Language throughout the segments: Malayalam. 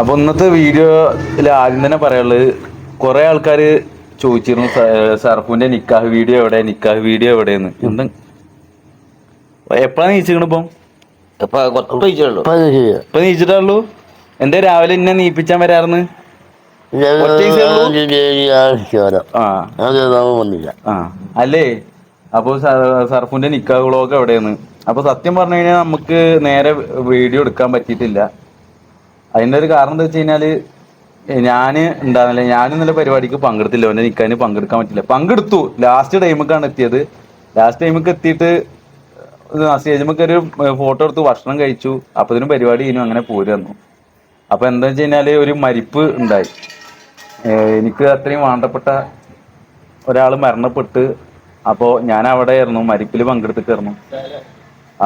അപ്പൊ ഇന്നത്തെ വീഡിയോയിൽ ആദ്യം തന്നെ പറയാനുള്ളത് കുറെ ആൾക്കാർ ചോദിച്ചിരുന്നു സർഫുന്റെ നിക്കാഹ് വീഡിയോ എവിടെ നിക്കാഹ് വീഡിയോ എവിടെയെന്ന് എന്താ? എപ്പോഴാണ് നീച്ചിക്കണ ഇപ്പം? ഇപ്പൊ നീച്ചിട്ടുള്ളൂ. എന്താ രാവിലെ എന്നെ നീപ്പിച്ചാൻ വരാറുന്ന് അല്ലേ? അപ്പൊ സർഫുന്റെ നിക്കാഹ് വ്ളോഗ് എവിടെയാണ് അപ്പൊ സത്യം പറഞ്ഞു കഴിഞ്ഞാൽ നമുക്ക് നേരെ വീഡിയോ എടുക്കാൻ പറ്റിയിട്ടില്ല. അതിന്റെ ഒരു കാരണം എന്താ വെച്ച് കഴിഞ്ഞാൽ ഞാൻ ഉണ്ടാവില്ല ഞാൻ ഇന്നലെ പരിപാടിക്ക് പങ്കെടുത്തില്ല. അവന്റെ നിക്കാഹിന് പങ്കെടുക്കാൻ പറ്റില്ല. പങ്കെടുത്തു. ലാസ്റ്റ് ടൈമൊക്കെയാണ് എത്തിയത്. ലാസ്റ്റ് ടൈമൊക്കെ എത്തിയിട്ട് സ്റ്റേജിമൊക്കെ ഒരു ഫോട്ടോ എടുത്ത് ഭക്ഷണം കഴിച്ചു. അപ്പത്തിനും പരിപാടി കഴിഞ്ഞു. അങ്ങനെ പോരു വന്നു. അപ്പൊ എന്താ വെച്ച് കഴിഞ്ഞാൽ ഒരു മരിപ്പ് ഉണ്ടായി. എനിക്ക് അത്രയും വേണ്ടപ്പെട്ട ഒരാൾ മരണപ്പെട്ട് അപ്പോൾ ഞാൻ അവിടെ ആയിരുന്നു മരിപ്പിൽ പങ്കെടുത്തിട്ടായിരുന്നു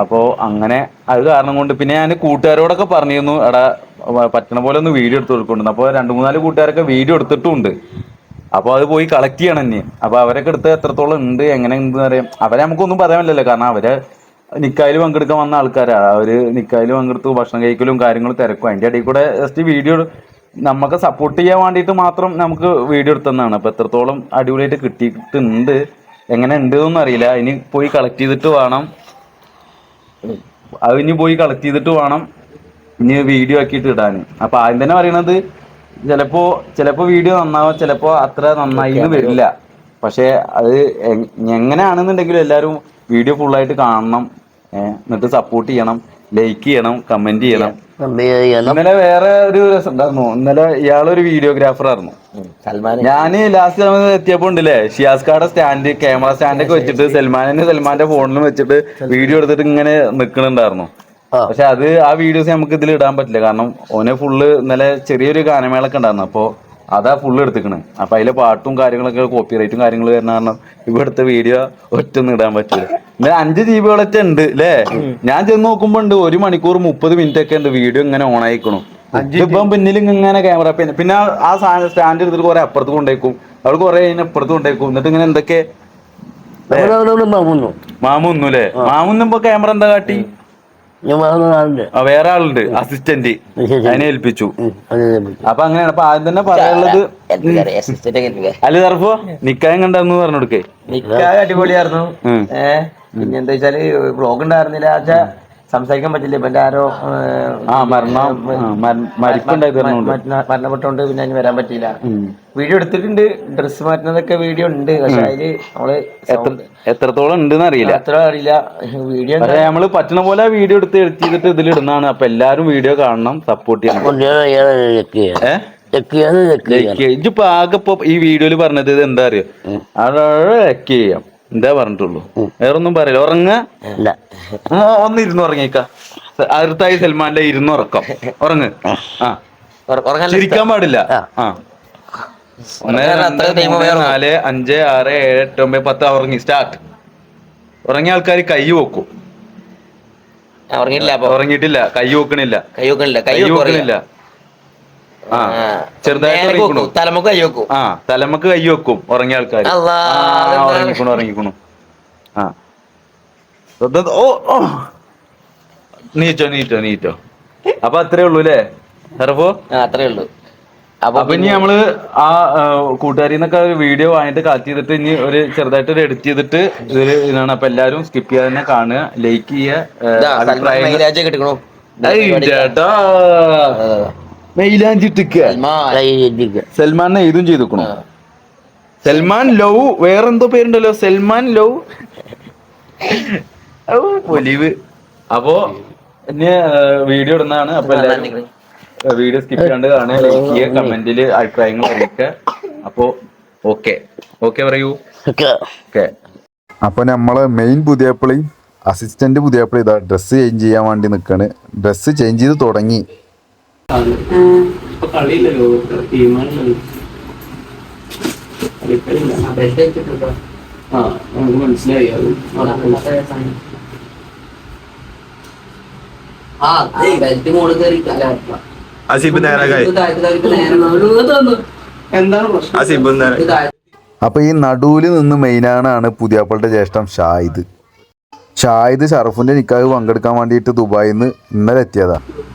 അപ്പോൾ അങ്ങനെ അത് കാരണം കൊണ്ട് പിന്നെ ഞാൻ കൂട്ടുകാരോടൊക്കെ പറഞ്ഞിരുന്നു എടാ പറ്റണ പോലെ ഒന്ന് വീഡിയോ എടുത്ത് കൊടുക്കുന്നുണ്ട്. അപ്പോൾ രണ്ട് മൂന്നാൽ കൂട്ടുകാരൊക്കെ വീഡിയോ എടുത്തിട്ടുണ്ട്. അപ്പോൾ അത് പോയി കളക്ട് ചെയ്യണം തന്നെ അപ്പോൾ അവരൊക്കെ എടുത്ത് എത്രത്തോളം ഉണ്ട് എങ്ങനെ ഉണ്ട് അറിയാം. അവരെ നമുക്കൊന്നും പറയാൻ പറ്റില്ലല്ലോ കാരണം അവരെ നിക്കായിൽ പങ്കെടുക്കാൻ വന്ന ആൾക്കാരാ. അവർ നിക്കായിൽ പങ്കെടുത്തു ഭക്ഷണം കഴിക്കലും കാര്യങ്ങളും തിരക്കും. അതിന്റെ ഇടയിൽ കൂടെ ജസ്റ്റ് വീഡിയോ നമുക്ക് സപ്പോർട്ട് ചെയ്യാൻ വേണ്ടിയിട്ട് മാത്രം നമുക്ക് വീഡിയോ എടുത്തതാണ്. അപ്പോൾ എത്രത്തോളം അടിപൊളിയായിട്ട് കിട്ടിയിട്ടുണ്ട് എങ്ങനെ ഉണ്ട് എന്നൊന്നും അറിയില്ല. ഇനി പോയി കളക്ട് ചെയ്തിട്ട് വേണം. അത് ഇനി പോയി കളക്ട് ചെയ്തിട്ട് വേണം. ഇനി വീഡിയോ ആക്കിയിട്ട് ഇടാൻ അപ്പൊ ആദ്യം തന്നെ പറയണത് ചിലപ്പോ ചിലപ്പോ വീഡിയോ നന്നാവും ചിലപ്പോ അത്ര നന്നായി വരില്ല. പക്ഷെ അത് എങ്ങനെയാണെന്നുണ്ടെങ്കിലും എല്ലാവരും വീഡിയോ ഫുള്ളായിട്ട് കാണണം. എന്നിട്ട് സപ്പോർട്ട് ചെയ്യണം. ലൈക്ക് ചെയ്യണം കമന്റ് ചെയ്യണം. ഇന്നലെ വേറെ ഒരു രസം ഉണ്ടായിരുന്നു. ഇന്നലെ ഇയാളൊരു വീഡിയോഗ്രാഫർ ആയിരുന്നു. സൽമാൻ ഞാൻ ലാസ്റ്റ് സമയത്ത് എത്തിയപ്പോ ഉണ്ടല്ലേ? ഷിയാസ്കാടെ സ്റ്റാൻഡ് ക്യാമറ സ്റ്റാൻഡ് ഒക്കെ വെച്ചിട്ട് സൽമാനെ സൽമാന്റെ ഫോണിലും വെച്ചിട്ട് വീഡിയോ എടുത്തിട്ട് ഇങ്ങനെ നിക്കണുണ്ടായിരുന്നു. പക്ഷെ അത് ആ വീഡിയോസ് നമുക്ക് ഇതിൽ ഇടാൻ പറ്റില്ല. കാരണം ഓനെ ഫുള്ള് ഇന്നലെ ചെറിയൊരു ഗാനമേളൊക്കെ ഉണ്ടായിരുന്നു. അപ്പൊ അതാ ഫുള്ള് എടുത്തിക്കണ്. അപ്പൊ അതിലെ പാട്ടും കാര്യങ്ങളൊക്കെ കോപ്പിറൈറ്റും കാര്യങ്ങളും വരുന്ന കാരണം ഇവിടുത്തെ വീഡിയോ ഒറ്റൊന്നും ഇടാൻ പറ്റില്ല. ഇന്നലെ അഞ്ച് ജി ബി ഒറ്റ ഉണ്ട് അല്ലേ ഞാൻ ചെന്ന് നോക്കുമ്പോ ഉണ്ട് ഒരു മണിക്കൂർ മുപ്പത് മിനിറ്റ് ഒക്കെ ഉണ്ട് വീഡിയോ ഇങ്ങനെ ഓൺ ആയിക്കണു. ഇപ്പം പിന്നിൽ ഇങ്ങനെ ക്യാമറ പിന്നെ പിന്നെ ആ- സാധനം സ്റ്റാൻഡ് എടുത്തിട്ട് കുറെ അപ്പുറത്ത് കൊണ്ടേക്കും. അവൾ കുറെ കഴിഞ്ഞ അപ്പുറത്ത് കൊണ്ടേക്കും. എന്നിട്ട് ഇങ്ങനെ എന്തൊക്കെ? മാമുന്നു. അല്ലേ മാമുന്നുമ്പോ ക്യാമറ എന്താ കാട്ടി? ഞാൻ പറഞ്ഞ ആ, വേറെ ആളുണ്ട് അസിസ്റ്റന്റ് അതിനെ ഏൽപ്പിച്ചു. അപ്പൊ അങ്ങനെയാണ്. അപ്പൊ ആദ്യം തന്നെ പറയാനുള്ളത് അല്ലെ തറപ്പോ നിക്കായം കണ്ടെന്ന് പറഞ്ഞു കൊടുക്കേ നിക്കായ അടിപൊളിയായിരുന്നു ഏഹ് പിന്നെ എന്താ വെച്ചാൽ ബ്ലോഗ് ഉണ്ടായിരുന്നില്ല. വെച്ചാ സംസാരിക്കാൻ പറ്റില്ല. ഇപ്പൊ എന്റെ ആരോ മരണപ്പെട്ടോണ്ട് പിന്നെ അതിന് വരാൻ പറ്റിയില്ല. വീഡിയോ എടുത്തിട്ടുണ്ട്. ഡ്രസ് മാറ്റുന്നതൊക്കെ വീഡിയോ ഉണ്ട്. പക്ഷെ അതിൽ നമ്മൾ എത്ര എത്രത്തോളം ഉണ്ടെന്ന് അറിയില്ല. എത്ര അറിയില്ല. വീഡിയോ നമ്മൾ പറ്റണ പോലെ വീഡിയോ എടുത്ത് എഡിറ്റ് ചെയ്തിട്ട് ഇതിൽ ഇടുന്നതാണ്. അപ്പൊ എല്ലാരും വീഡിയോ കാണണം സപ്പോർട്ട് ചെയ്യണം. ഇജിപ്പോ ആകെ ഇപ്പൊ ഈ വീഡിയോയിൽ പറഞ്ഞത് ഇത് എന്താ അറിയോ അതെ ചെയ്യാം എന്താ പറഞ്ഞിട്ടുള്ളൂ? വേറെ ഒന്നും പറയില്ല. ഉറങ്ങ. ഇല്ല. ആ, ഒന്ന് ഇരുന്ന് ഉറങ്ങിക്ക അടുത്തായി സൽമാന്റെ ഇരുന്ന് ഉറക്കം. ഉറങ്ങ്. ആ. ചിരിക്കാൻ പാടില്ല. ആ. നാല് അഞ്ച് ആറ് ഏഴ് എട്ട് ഒമ്പത് പത്ത് ഉറങ്ങി. സ്റ്റാർട്ട്. ഉറങ്ങിയ ആൾക്കാർ കൈ വെക്കും. ഉറങ്ങിയില്ല ഉറങ്ങിയിട്ടില്ല കൈ വെക്കണില്ല. കൈ വെക്കണില്ല. കൈ വെക്കണില്ല. ആ ചെറുതായിട്ട് തലമുക്ക് കൈ വെക്കും. ആ തലമക്ക് കൈ വെക്കും ഉറങ്ങിയ ആൾക്കാർ? ഉറങ്ങിക്കണു ഉറങ്ങിക്കണു. ആ. ഓ ഓ. നീറ്റോ നീറ്റോ നീറ്റോ. അപ്പൊ അത്രേ ഉള്ളൂ അല്ലേ സർഫോ അത്രേ ഉള്ളൂ. അപ്പൊ ഇനി നമ്മൾ ആ കൂട്ടുകാരിന്നൊക്കെ വീഡിയോ വാങ്ങിട്ട് കാത്തി ചെയ്തിട്ട് ഇനി ഒരു ചെറുതായിട്ട് ഒരു എഡിറ്റ് ചെയ്തിട്ട് ഇതിൽ ഇതാണ്. അപ്പൊ എല്ലാരും സ്കിപ്പ് ചെയ്യാതെ തന്നെ കാണുക ലൈക്ക് ചെയ്യുക ചേട്ടാ. കൈ സൽമാനെ ഇതും ചെയ്തിക്കണു. സൽമാൻ ലവ് വേറെന്തോ പേരുണ്ടല്ലോ? സൽമാൻ ലവ് ഒലിവ് അപ്പോ ഇനി വീഡിയോ ഇടുന്നതാണ്. അപ്പൊ എല്ലാവരും വീഡിയോ സ്കിപ്പ് ചെയ്യാണ്ട് കാണുക. ലൈക്ക് ചെയ്യുക കമന്റിൽ അഭിപ്രായങ്ങൾ അറിയിക്കുക. അപ്പോ ഓക്കെ. ഓക്കെ പറയൂ. ഓക്കെ. അപ്പൊ നമ്മളെ മെയിൻ പുതിയപ്പളി അസിസ്റ്റന്റ് പുതിയപ്പളി ഇതാ ഡ്രസ്സ് ചേഞ്ച് ചെയ്യാൻ വേണ്ടി നിക്കാണ്. ഡ്രസ്സ് ചേഞ്ച് ചെയ്ത് തുടങ്ങി. ഇപ്പൊ കളിയില്ലല്ലോ ടീമാണല്ലോ കളിക്കളില്ല ആ നമുക്ക് മനസ്സിലായി അത് അപ്പൊ ഈ നടുവിൽ നിന്ന് മെയിനാണ് പുതിയാപ്പളുടെ ജ്യേഷ്ഠം ഷാഹിദ് ഷാഹിദ് ഷറഫിന്റെ നിക്കാഹ് പങ്കെടുക്കാൻ വേണ്ടിയിട്ട് ദുബായിൽ നിന്ന് ഇന്നലെ എത്തിയതാ. മിക്കായത് മാത്രം മതി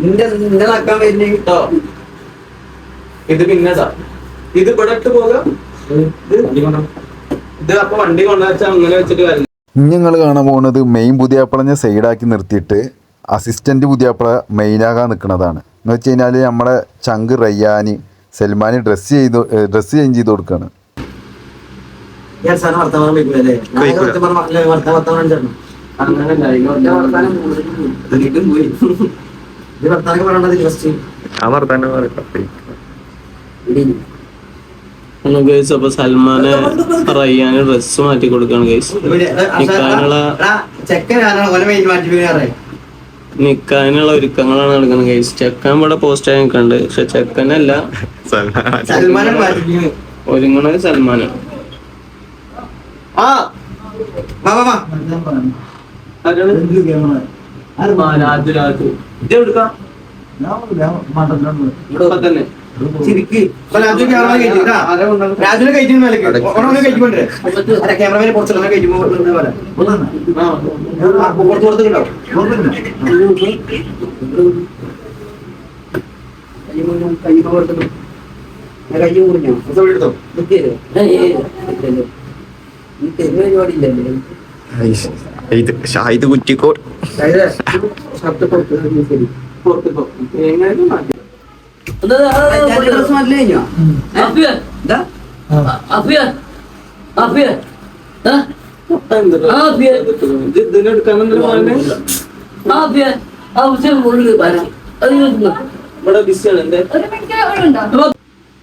നിന്റെ നിന്റെ നടക്കാൻ വരുന്നേ. കേട്ടോ ഇത് പിന്നതാ. ഇത് ഇവിടെ ഇട്ട് പോകാം. ഇത് അപ്പൊ വണ്ടി കൊണ്ടുവച്ചാ അങ്ങനെ വെച്ചിട്ട് വരുന്നു ഞങ്ങൾ കാണാൻ പോകുന്നത് മെയിൻ പുതിയാപ്പിളഞ്ഞ സൈഡാക്കി നിർത്തിയിട്ട് അസിസ്റ്റന്റ് പുതിയാപ്പിള മെയിനാകാൻ നിൽക്കുന്നതാണ് എന്ന് വെച്ച് കഴിഞ്ഞാൽ നമ്മുടെ ചങ്ക് റയ്യാനി സൽമാന് ഡ്രസ്സ് ചെയ്ത് ഡ്രസ്സ് ചേഞ്ച് ചെയ്ത് കൊടുക്കുകയാണ് വർത്തമാനം വർത്തമാനം അങ്ങനല്ല വീണ്ടും പോയി ഡ്രസ് മാറ്റി കൊടുക്കാണ് ഗൈസ് നിക്കാനുള്ള നിക്കാനുള്ള ഒരുക്കങ്ങളാണ് നടക്കുന്നത് ഗൈസ് ചെക്കൻ ഇവിടെ പോസ്റ്റ് ആയി നിൽക്കുന്നുണ്ട്. പക്ഷെ ചെക്കനല്ല. ഒരുങ്ങണത് സൽമാനാണ്. ആ രാജുനെ ക്യാമറമാനെ പുറത്തുള്ള പുറത്ത് പുറത്തുണ്ടാവും കൈ മാറ്റില്ല കഴിഞ്ഞോ എന്താ ഇത് ഷാഹിദ് കുറ്റിക്കോട്.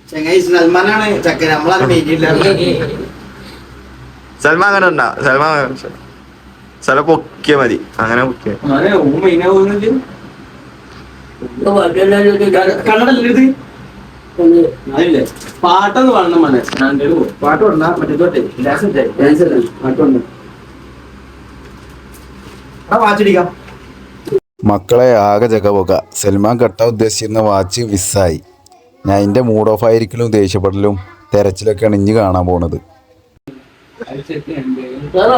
ചെങ്ങായി സൽമാനാണ് ചക്കര. നമ്മളാണ് മെയിൻ സൽമാൻ സൽമാൻ സ്ഥലം പൊക്കിയ മതി. അങ്ങനെ പൊക്കിയ പാട്ടൊന്ന് പാടണം മനെ. പാട്ട് മറ്റേ ഡാൻസ് ഡാൻസ് വാച്ചടിക്കാം മക്കളെ ആകെ ജഗപൊക. സൽമാൻ കട്ട ഉദ്ദേശിച്ചിരുന്ന വാച്ച് മിസ്സായി ഞാൻ എന്റെ മൂഡ് ഓഫ് ആയിരിക്കലും ദേഷ്യപ്പെടലും തെരച്ചിലൊക്കെയാണ് ഇഞ്ഞ് കാണാൻ പോണത്. ആ.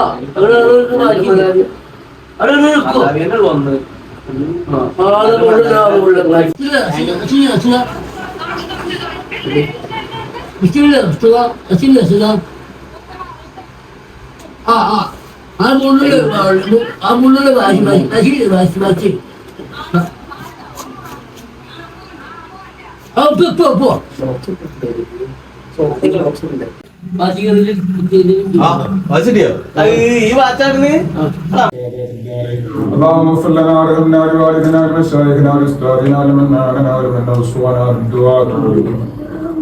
ആ ആ. മുള്ളിൽ ആ മുള്ളിൽ വാശി വാശി വാശി വാശി ആ പോ പോ പോ. വാശികളിൽ അത് ഈ വാച്ചാടിന് اللهم اغفر لنا وارحمنا ولوالدنا ولمشايخنا ولاستاذنا ولمنانا ولمن اوصانا بالدعاء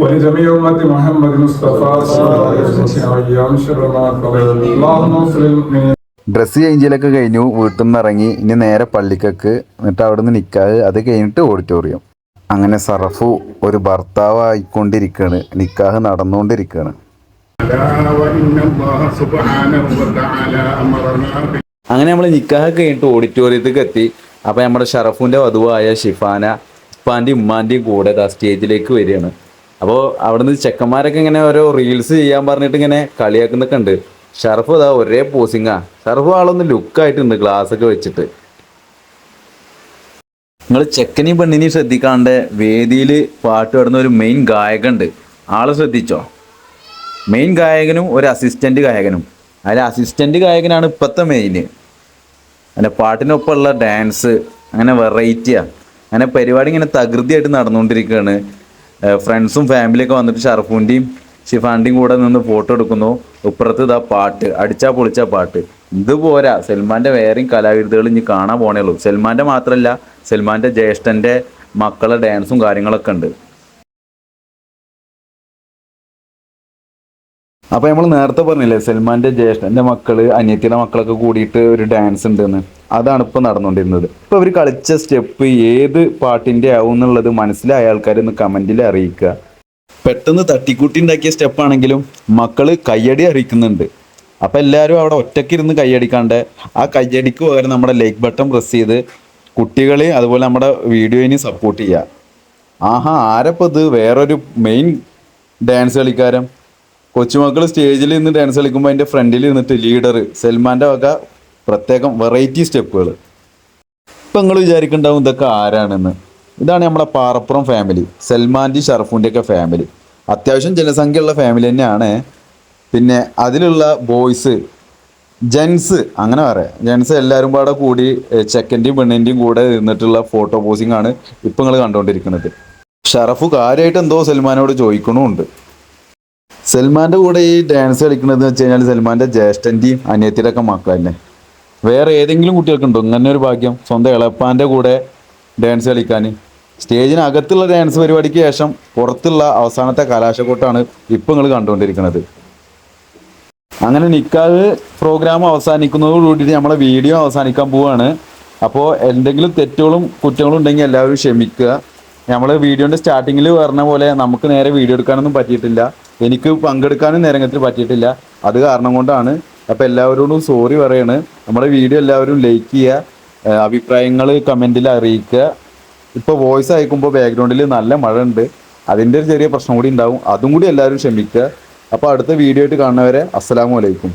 ولجميع أمة محمد مصطفى صلى الله عليه وسلم أيام شر ما قضيت اللهم اغفر للمؤمنين ഡ്രസ്സ് ചേഞ്ചിലൊക്കെ കഴിഞ്ഞു വീട്ടിൽ നിന്ന് ഇറങ്ങി ഇനി നേരെ പള്ളിക്കൊക്കെ എന്നിട്ട് അവിടെ നിന്ന് നിക്കാഹ് അത് കഴിഞ്ഞിട്ട് ഓഡിറ്റോറിയം അങ്ങനെ സറഫു ഒരു ഭർത്താവ് ആയിക്കൊണ്ടിരിക്കുകയാണ് നിക്കാഹ് നടന്നുകൊണ്ടിരിക്കുകയാണ് അങ്ങനെ നമ്മൾ നിക്കാഹ് കഴിഞ്ഞിട്ട് ഓഡിറ്റോറിയത്തേക്ക് എത്തി. അപ്പോൾ നമ്മുടെ ഷറഫുന്റെ വധുവായ ഷിഫാന ഉപ്പാന്റെയും ഉമ്മാന്റെയും കൂടെ ദാ സ്റ്റേജിലേക്ക് വരികയാണ്. അപ്പോൾ അവിടുന്ന് ചെക്കന്മാരൊക്കെ ഇങ്ങനെ ഓരോ റീൽസ് ചെയ്യാൻ പറഞ്ഞിട്ട് ഇങ്ങനെ കളിയാക്കുന്നൊക്കെ ഉണ്ട്. ഷറഫ് അതാ ഒരേ പോസിങ്ങാ ഷറഫ് ആളൊന്ന് ലുക്കായിട്ടുണ്ട് ഗ്ലാസ് ഒക്കെ വെച്ചിട്ട്. നിങ്ങൾ ചെക്കനെയും പെണ്ണിനെയും ശ്രദ്ധിക്കാണ്ട് വേദിയിൽ പാട്ട് പാടുന്ന ഒരു മെയിൻ ഗായകനുണ്ട് ആളെ ശ്രദ്ധിച്ചോ? മെയിൻ ഗായകനും ഒരു അസിസ്റ്റന്റ് ഗായകനും. അതിൽ അസിസ്റ്റന്റ് ഗായകനാണ് ഇപ്പോഴത്തെ മെയിൻ അതിന്റെ പാട്ടിനൊപ്പമുള്ള ഡാൻസ് അങ്ങനെ വെറൈറ്റിയാണ് അങ്ങനെ പരിപാടി ഇങ്ങനെ തകൃതിയായിട്ട് നടന്നുകൊണ്ടിരിക്കുകയാണ്. ഫ്രണ്ട്സും ഫാമിലിയൊക്കെ വന്നിട്ട് ഷർഫൂന്റെയും ഷിഫാന്റെയും കൂടെ നിന്ന് ഫോട്ടോ എടുക്കുന്നു. ഇപ്പുറത്ത് ഇതാ പാട്ട് അടിച്ചാ പൊളിച്ച പാട്ട്. ഇത് പോരാ. സൽമാന്റെ വേറെയും കലാവിരുദ്ധകൾ ഇനി കാണാൻ പോണേ ഉള്ളൂ സൽമാന്റെ മാത്രമല്ല സൽമാന്റെ ജ്യേഷ്ഠന്റെ മക്കളെ ഡാൻസും കാര്യങ്ങളൊക്കെ ഉണ്ട്. അപ്പൊ നമ്മൾ നേരത്തെ പറഞ്ഞില്ലേ സൽമാന്റെ ജ്യേഷ്ഠന്റെ മക്കൾ അനിയത്തിയുടെ മക്കളൊക്കെ കൂടിയിട്ട് ഒരു ഡാൻസ് ഉണ്ടെന്ന്. അതാണ് ഇപ്പൊ നടന്നുകൊണ്ടിരുന്നത് ഇപ്പൊ അവർ കളിച്ച സ്റ്റെപ്പ് ഏത് പാട്ടിന്റെ ആവും എന്നുള്ളത് മനസ്സിലായ ആൾക്കാർ ഒന്ന് കമന്റിൽ അറിയിക്കുക. പെട്ടെന്ന് തട്ടിക്കൂട്ടി ഉണ്ടാക്കിയ സ്റ്റെപ്പ് ആണെങ്കിലും മക്കൾ കയ്യടി അറിയിക്കുന്നുണ്ട്. അപ്പൊ എല്ലാവരും അവിടെ ഒറ്റയ്ക്കിരുന്ന് കയ്യടിക്കാണ്ട് ആ കയ്യടിക്ക് പകരം നമ്മുടെ ലൈക്ക് ബട്ടൺ പ്രസ് ചെയ്ത് കുട്ടികളെ അതുപോലെ നമ്മുടെ വീഡിയോയിനെ സപ്പോർട്ട് ചെയ്യുക. ആഹാ ആരപ്പത്? ഇത് വേറൊരു മെയിൻ ഡാൻസ് കളിക്കാരൻ. കൊച്ചുമക്കൾ സ്റ്റേജിൽ നിന്ന് ഡാൻസ് കളിക്കുമ്പോൾ അതിന്റെ ഫ്രണ്ടിൽ നിന്നിട്ട് ലീഡർ സൽമാന്റെ വക പ്രത്യേകം വെറൈറ്റി സ്റ്റെപ്പുകൾ ഇപ്പം നിങ്ങൾ വിചാരിക്കുന്നുണ്ടാവും ഇതൊക്കെ ആരാണെന്ന്. ഇതാണ് നമ്മുടെ പാറപ്പുറം ഫാമിലി സൽമാന്റെ ഷറഫുന്റെ ഒക്കെ ഫാമിലി അത്യാവശ്യം ജനസംഖ്യയുള്ള ഫാമിലി തന്നെയാണ്. പിന്നെ അതിലുള്ള ബോയ്സ് ജെൻസ് അങ്ങനെ പറയാം. ജെൻസ് എല്ലാവരും പാടെ കൂടി ചെക്കന്റെയും പെണ്ണിന്റെയും കൂടെ നിന്നിട്ടുള്ള ഫോട്ടോ പോസിംഗ് ആണ് ഇപ്പം നിങ്ങൾ കണ്ടുകൊണ്ടിരിക്കുന്നത് ഷറഫ് കാര്യമായിട്ട് എന്തോ സൽമാനോട് ചോദിക്കണമുണ്ട്. സൽമാന്റെ കൂടെ ഈ ഡാൻസ് കളിക്കുന്നത് വെച്ച് കഴിഞ്ഞാൽ സൽമാന്റെ ജ്യേഷ്ഠന്റെയും അനിയത്തിന്റെ ഒക്കെ തന്നെ വേറെ ഏതെങ്കിലും കുട്ടികൾക്കുണ്ടോ? ഇങ്ങനെ ഒരു ഭാഗ്യം സ്വന്തം എളപ്പാന്റെ കൂടെ ഡാൻസ് കളിക്കാൻ സ്റ്റേജിനകത്തുള്ള ഡാൻസ് പരിപാടിക്ക് ശേഷം പുറത്തുള്ള അവസാനത്തെ കലാശക്കൂട്ടാണ് ഇപ്പം നിങ്ങൾ കണ്ടുകൊണ്ടിരിക്കുന്നത്. അങ്ങനെ നിക്കാഹ് പ്രോഗ്രാം അവസാനിക്കുന്നതോടുകൂടി നമ്മളെ വീഡിയോ അവസാനിക്കാൻ പോവാണ്. അപ്പോൾ എന്തെങ്കിലും തെറ്റുകളും കുറ്റങ്ങളും ഉണ്ടെങ്കിൽ എല്ലാവരും ക്ഷമിക്കുക. നമ്മൾ വീഡിയോന്റെ സ്റ്റാർട്ടിങ്ങിൽ പറഞ്ഞ പോലെ നമുക്ക് നേരെ വീഡിയോ എടുക്കാനൊന്നും പറ്റിയിട്ടില്ല. എനിക്ക് പങ്കെടുക്കാനും നേരങ്ങത്തിൽ പറ്റിയിട്ടില്ല. അത് കാരണം കൊണ്ടാണ് അപ്പോൾ എല്ലാവരോടും സോറി പറയാണ്. നമ്മുടെ വീഡിയോ എല്ലാവരും ലൈക്ക് ചെയ്യുക അഭിപ്രായങ്ങൾ കമന്റിൽ അറിയിക്കുക. ഇപ്പോൾ വോയിസ് അയക്കുമ്പോൾ ബാക്ക്ഗ്രൗണ്ടിൽ നല്ല മഴ ഉണ്ട് അതിന്റെ ഒരു ചെറിയ പ്രശ്നം കൂടി ഉണ്ടാവും. അതും കൂടി എല്ലാവരും ക്ഷമിക്കുക. അപ്പോൾ അടുത്ത വീഡിയോ ആയിട്ട് കാണുന്നവരെ അലൈക്കും.